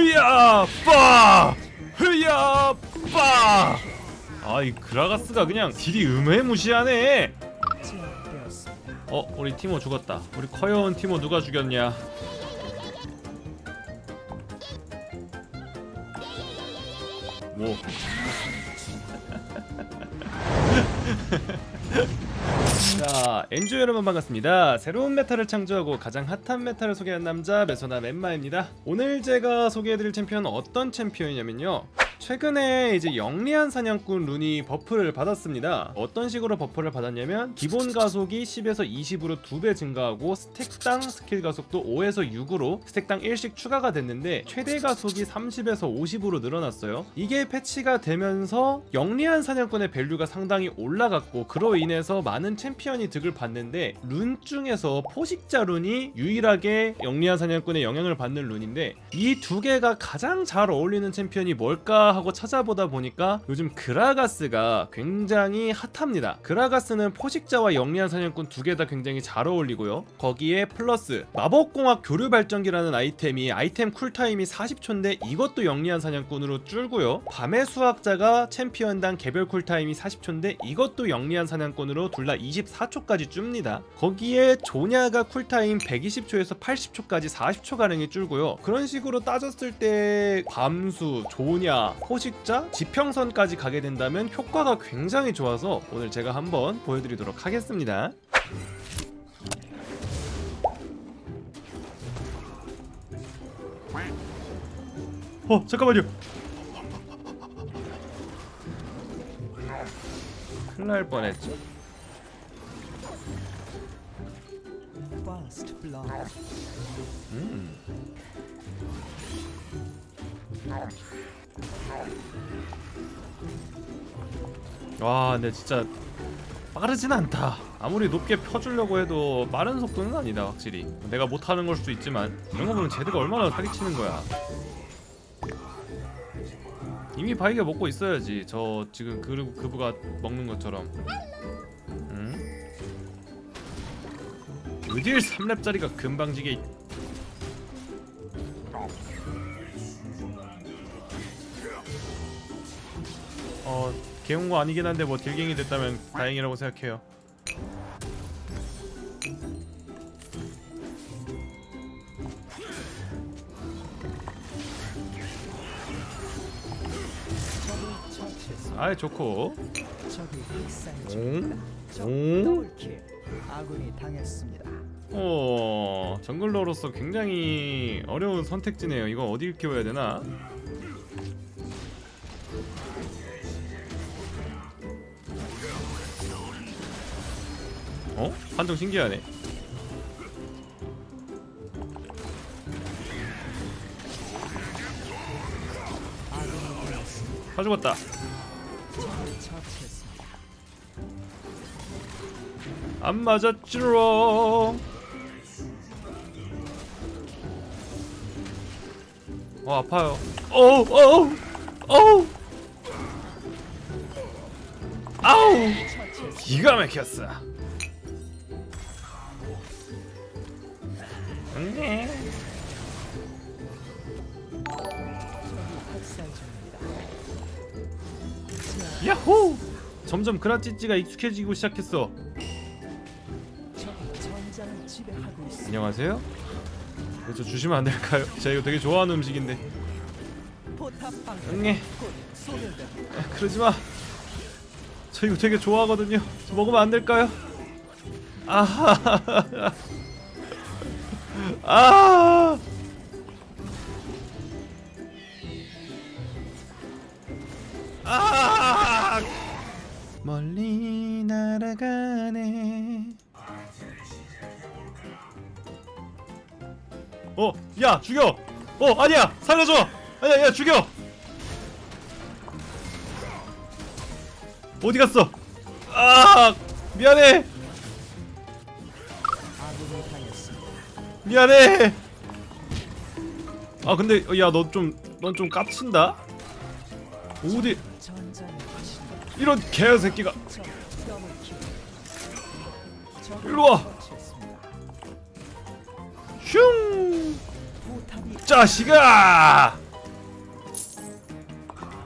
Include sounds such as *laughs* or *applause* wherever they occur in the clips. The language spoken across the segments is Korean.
흐야 빠! 흐야 빠! 아이 그라가스가 그냥 딜이 음해무시하네. 어 우리 티모 죽었다. 우리 커여운 티모 누가 죽였냐? 뭐 자, 엔조 여러분 반갑습니다. 새로운 메타를 창조하고 가장 핫한 메타를 소개한 남자 메소나 멤마입니다. 오늘 제가 소개해드릴 챔피언은 어떤 챔피언이냐면요. 최근에 이제 영리한 사냥꾼 룬이 버프를 받았습니다. 어떤 식으로 버프를 받았냐면 기본 가속이 10에서 20으로 2배 증가하고 스택당 스킬 가속도 5에서 6으로 스택당 1씩 추가가 됐는데 최대 가속이 30에서 50으로 늘어났어요. 이게 패치가 되면서 영리한 사냥꾼의 밸류가 상당히 올라갔고 그로 인해서 많은 챔피언이 득을 받는데 룬 중에서 포식자 룬이 유일하게 영리한 사냥꾼의 영향을 받는 룬인데 이 두 개가 가장 잘 어울리는 챔피언이 뭘까 하고 찾아보다 보니까 요즘 그라가스가 굉장히 핫합니다. 그라가스는 포식자와 영리한 사냥꾼 두 개 다 굉장히 잘 어울리고요. 거기에 플러스 마법공학 교류 발전기라는 아이템이 아이템 쿨타임이 40초인데 이것도 영리한 사냥꾼으로 줄고요. 밤의 수학자가 챔피언당 개별 쿨타임이 40초인데 이것도 영리한 사냥꾼으로 둘 다 24초까지 줍니다. 거기에 조냐가 쿨타임 120초에서 80초까지 40초 가량이 줄고요. 그런 식으로 따졌을 때 밤수, 조냐, 포식자, 지평선까지 가게 된다면 효과가 굉장히 좋아서 오늘 제가 한번 보여드리도록 하겠습니다. 어 잠깐만요. 큰일 날 뻔했죠. 음. 와, 근데 진짜 빠르진 않다. 아무리 높게 펴주려고 해도 빠른 속도는 아니다, 확실히. 내가 못하는 걸 수도 있지만 이런 거 보면 제드가 얼마나 사기치는 거야. 이미 바이게 먹고 있어야지. 저 지금 그 그부가 먹는 것처럼. 응? 의딜 3렙짜리가 금방지게 개운 거 아니긴 한데 뭐 딜갱이 됐다면 다행이라고 생각해요. 아이 좋고. 학살 응? 어 정글러로서 굉장히 어려운 선택지네요. 이거 어딜 키워야 되나? 어? 판정 신기하네. 다 죽었다. 안 맞았지롱. 어 아파요. 어우 어우 어우 아우. 기가 막혔어. 네. 중입니다. 야호! 점점 그라찌찌가 익숙해지고 시작했어. 안녕하세요. 저 주시면 안 될까요? *laughs* 제가 이거 되게 좋아하는 음식인데. 응애. 그러지 마. 저 이거 되게 좋아하거든요. 저 먹으면 안 될까요? 아하. 아. 아. 멀리 날아가네. 어, 야, 죽여. 어, 아니야. 살려줘. 아니야, 야, 죽여. 어디 갔어? 아 미안해 미안해. 아 근데 야너 좀 넌 좀 깝친다. 어디 이런 개새끼가 일로 와. 슝. 자식아.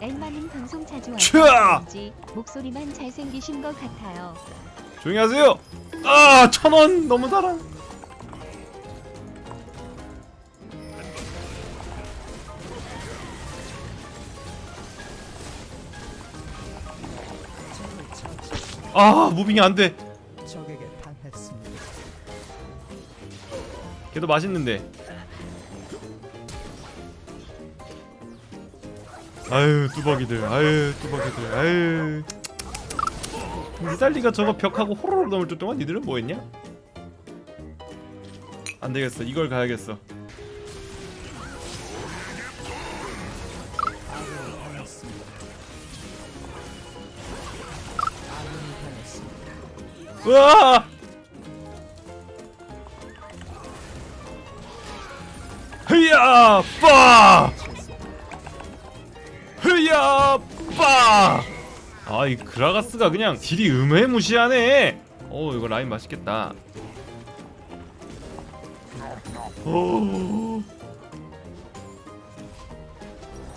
날마님 방송 자주 촤아! 와주지 목소리만 잘생기신 것 같아요. 조용히 하세요. 아, 천 원 너무 달아. 아, 무빙이 안 돼. 적에게 당했습니다. 걔도 맛있는데. 아유, 뚜벅이들. 아유, 뚜벅이들. 아유. 니달리가 저거 벽하고 호로록 넘을 줄 동안 니들은 뭐 했냐? 안 되겠어. 이걸 가야겠어. 으아! 흐야! 빠! 흐야! 빠! 아, 이 그라가스가 그냥 딜이 음해무시하네. 어, 이거 라인 맛있겠다. 오.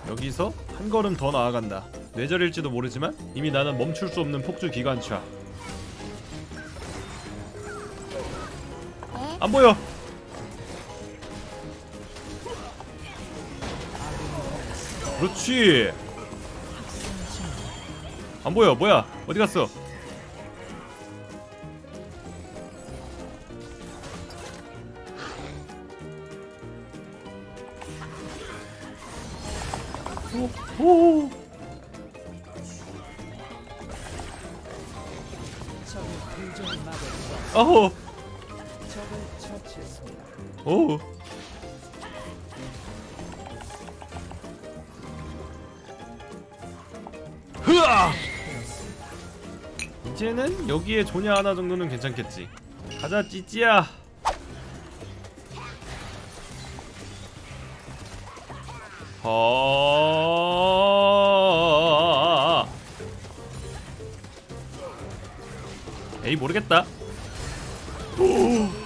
여기서 한 걸음 더 나아간다. 뇌절일지도 모르지만 이미 나는 멈출 수 없는 폭주 기관차. 안 보여. 그렇지. 안 보여. 뭐야? 어디 갔어? 오, 오. 적이 불종을 막을 아호. 오. 흐아! 이제는 여기에 조냐 하나 정도는 괜찮겠지. 가자 찌찌야. 어. 에이 모르겠다. 처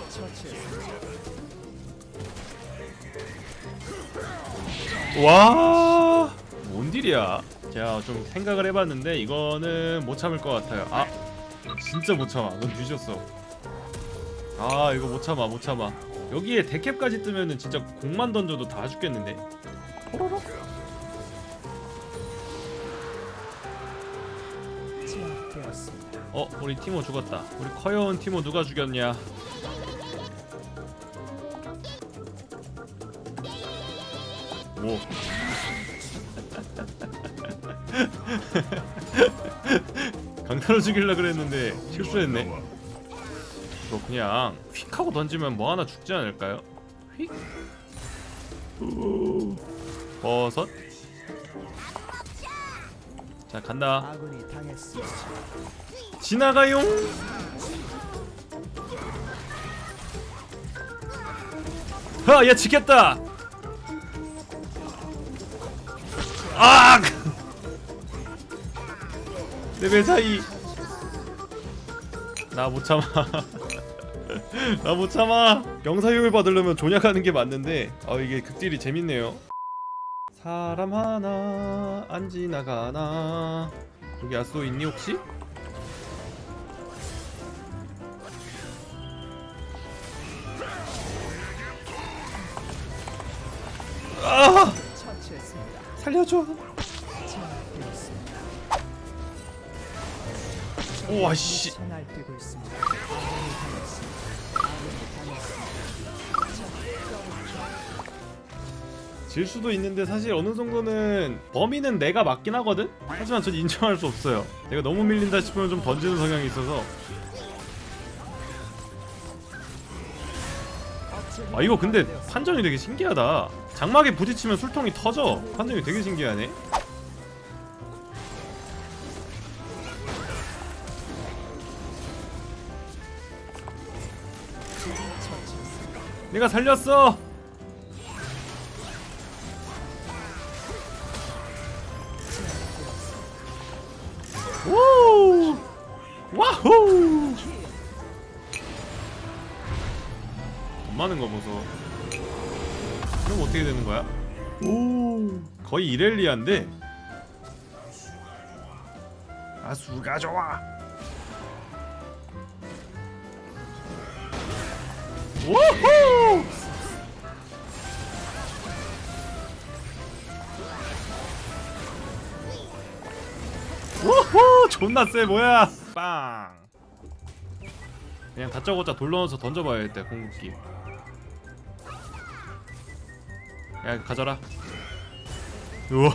와, 뭔 딜이야? 제가 좀 생각을 해봤는데 이거는 못 참을 것 같아요. 아, 진짜 못 참아. 넌 뒤졌어. 아, 이거 못 참아, 못 참아. 여기에 데캡까지 뜨면은 진짜 공만 던져도 다 죽겠는데. 어, 우리 티모 죽었다. 우리 커여운 티모 누가 죽였냐? 뭐? 강타로 죽일라 그랬는데 실수했네. 이거 그냥 휙 하고 던지면 뭐 하나 죽지 않을까요? 휙. 우. 버섯. 자 간다. 지나가용. 하, 얘 지켰다. 아! 레벨 차이. 나 못 참아. *laughs* 나 못 참아. 명사효율 받으려면 존약하는 게 맞는데, 아 이게 극딜이 재밌네요. 사람 하나 안 지나가나. 여기 야수 있니 혹시? 아! 살려줘. 우와, 씨. 질 수도 있는데 사실 어느 정도는 범인은 내가 맞긴 하거든? 하지만 전 인정할 수 없어요. 내가 너무 밀린다 싶으면 좀 던지는 성향이 있어서. 아 이거 근데 판정이 되게 신기하다. 장막에 부딪히면 술통이 터져. 판정이 되게 신기하네. 내가 살렸어. 우! 와후! 많은 거 보소. 그럼 어떻게 되는 거야? 오, 거의 이렐리아인데? 아수가 좋아. 우후! 우후! 존나 쎄 뭐야. 빵. 그냥 다짜고짜 돌려넣어서 던져봐야겠다 공격기 야 가져라 우와.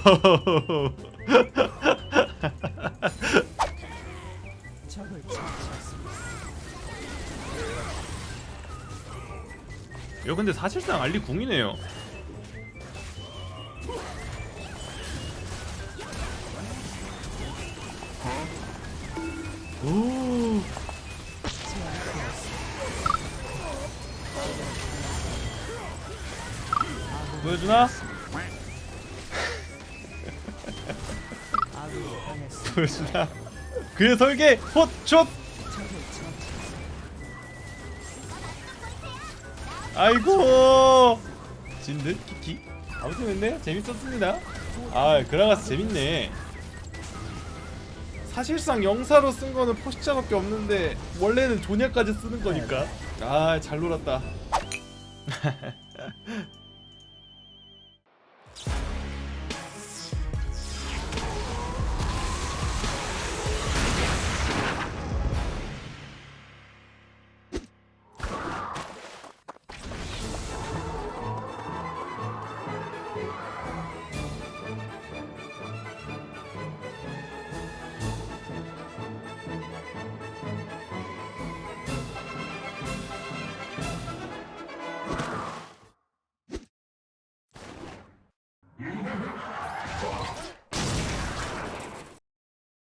이거 근데 사실상 알리 궁이네요 보여주나? 보여주나? 그의 설계 처치했습니다. 아이고 진듯 키키 아무튼 근데 재밌었습니다 아 그라가스 재밌네 사실상 영사로 쓴 거는 포식자밖에 없는데 원래는 조냐까지 쓰는 거니까 아 잘 놀았다 *laughs*